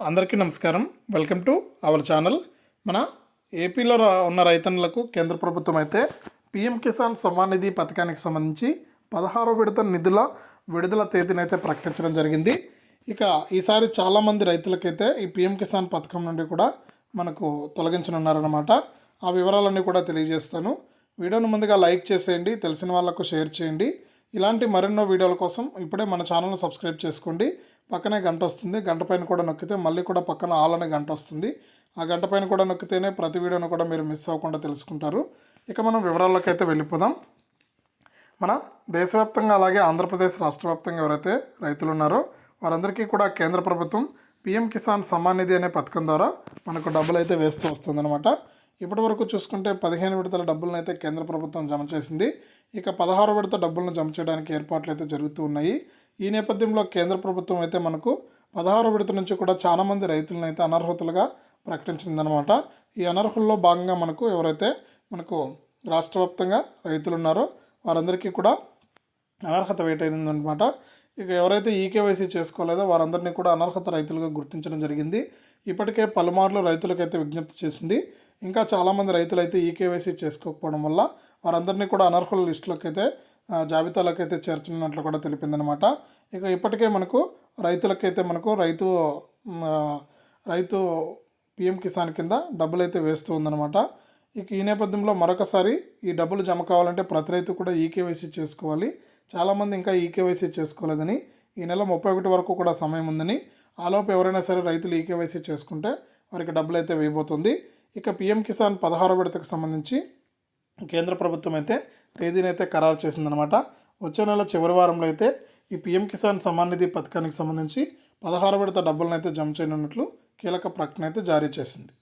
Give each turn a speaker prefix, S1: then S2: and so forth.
S1: అందరికీ నమస్కారం. Welcome to our channel మన ఏపీలో ఉన్న రైతన్నులకు కేంద్ర ప్రభుత్వం అయితే పిఎం కిసాన్ సమ్మాన్ నిధి పథకానికి సంబంధించి పదహారో విడత నిధుల విడుదల తేదీని అయితే ప్రకటించడం జరిగింది. ఇక ఈసారి చాలామంది రైతులకైతే ఈ పిఎం కిసాన్ పథకం నుండి కూడా మనకు తొలగించనున్నారన్నమాట. ఆ వివరాలన్నీ కూడా తెలియజేస్తాను. వీడియోను ముందుగా లైక్ చేసేయండి తెలిసిన వాళ్ళకు షేర్ చేయండి. ఇలాంటి మరెన్నో వీడియోల కోసం ఇప్పుడే మన ఛానల్ను సబ్స్క్రైబ్ చేసుకోండి. పక్కనే గంట వస్తుంది. గంట పైన కూడా నొక్కితే మళ్ళీ కూడా పక్కన ఆల్ అనే గంట వస్తుంది. ఆ గంట పైన కూడా నొక్కితేనే ప్రతి వీడియోను కూడా మీరు మిస్ అవ్వకుండా తెలుసుకుంటారు. ఇక మనం వివరాల్లోకి అయితే వెళ్ళిపోదాం. మన దేశవ్యాప్తంగా అలాగే ఆంధ్రప్రదేశ్ రాష్ట్ర వ్యాప్తంగా ఎవరైతే రైతులు ఉన్నారో వారందరికీ కూడా కేంద్ర ప్రభుత్వం పిఎం కిసాన్ సమ్మాన్ నిధి అనే పథకం ద్వారా మనకు డబ్బులు అయితే వేస్తూ వస్తుందన్నమాట. ఇప్పటి వరకు చూసుకుంటే పదిహేను విడతల డబ్బులను అయితే కేంద్ర ప్రభుత్వం జమ చేసింది. ఇక పదహారు విడత డబ్బులను జమ చేయడానికి ఏర్పాట్లు అయితే జరుగుతూ ఉన్నాయి. ఈ నేపథ్యంలో కేంద్ర ప్రభుత్వం అయితే మనకు పదహారు విడత నుంచి కూడా చాలామంది రైతులను అయితే అనర్హతలుగా ప్రకటించిందనమాట ఈ అనర్హుల్లో భాగంగా మనకు ఎవరైతే మనకు రాష్ట్ర వ్యాప్తంగా రైతులు ఉన్నారో వారందరికీ కూడా అనర్హత వేటైందనమాట ఇక ఎవరైతే ఈకేవైసీ చేసుకోలేదో వారందరినీ కూడా అనర్హత రైతులుగా గుర్తించడం జరిగింది. ఇప్పటికే పలుమార్లు రైతులకైతే విజ్ఞప్తి చేసింది. ఇంకా చాలామంది రైతులు అయితే ఈకేవైసీ చేసుకోకపోవడం వల్ల వారందరినీ కూడా అనర్హుల లిస్టులోకి అయితే ఆ, జాబితాలోకి అయితే చేర్చనున్నట్లు కూడా తెలిపిందనమాట ఇక ఇప్పటికే మనకు రైతులకైతే మనకు రైతు రైతు పిఎం కిసాన్ కింద డబ్బులు అయితే వేస్తూ ఉందన్నమాట. ఇక ఈ నేపథ్యంలో మరొకసారి ఈ డబ్బులు జమ కావాలంటే ప్రతి రైతు కూడా ఈకేవైసీ చేసుకోవాలి. చాలామంది ఇంకా ఈకేవైసీ చేసుకోలేదని ఈ నెల ముప్పై ఒకటి వరకు కూడా సమయం ఉందని ఆలోపు ఎవరైనా సరే రైతులు ఈకేవైసీ చేసుకుంటే వారికి డబ్బులు అయితే వేయబోతుంది. ఇక పిఎం కిసాన్ పదహారో విడతకు సంబంధించి కేంద్ర ప్రభుత్వం అయితే తేదీని అయితే ఖరారు చేసిందనమాట వచ్చే నెల చివరి వారంలో అయితే ఈ పిఎం కిసాన్ సమ్మాన్ నిధి పథకానికి సంబంధించి పదహారు విడత డబ్బులను అయితే జమ చేయనున్నట్లు కీలక ప్రకటన అయితే జారీ చేసింది.